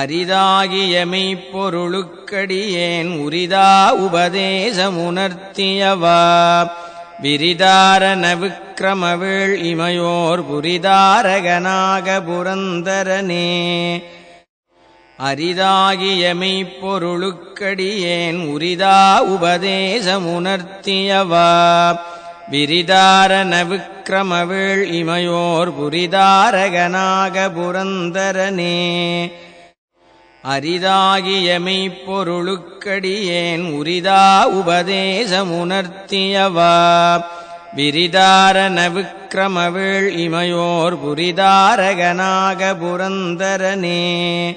அரிதாகிய மெய்ப்பொருளுக்கடியேன் உரிதா உபதேசமுணர்த்தியவா விரிதாரண விக்கிரமவேள் இமையோர் புரிதாரகனாக புரந்தரனே. அரிதாகிய மெய்ப்பொருளுக்கடியேன் உரிதா உபதேசமுணர்த்தியவா விரிதாரண விக்கிரமவேள் இமையோர் புரிதாரகனாக புரந்தரனே. அரிதாகிய மெய்ப்பொருளுக்கடியேன் உரிதா உபதேசமுணர்த்தியவா. விரிதாரன விக்கிரமவேள் இமையோர் புரிதாரகனாக புரந்தரனே.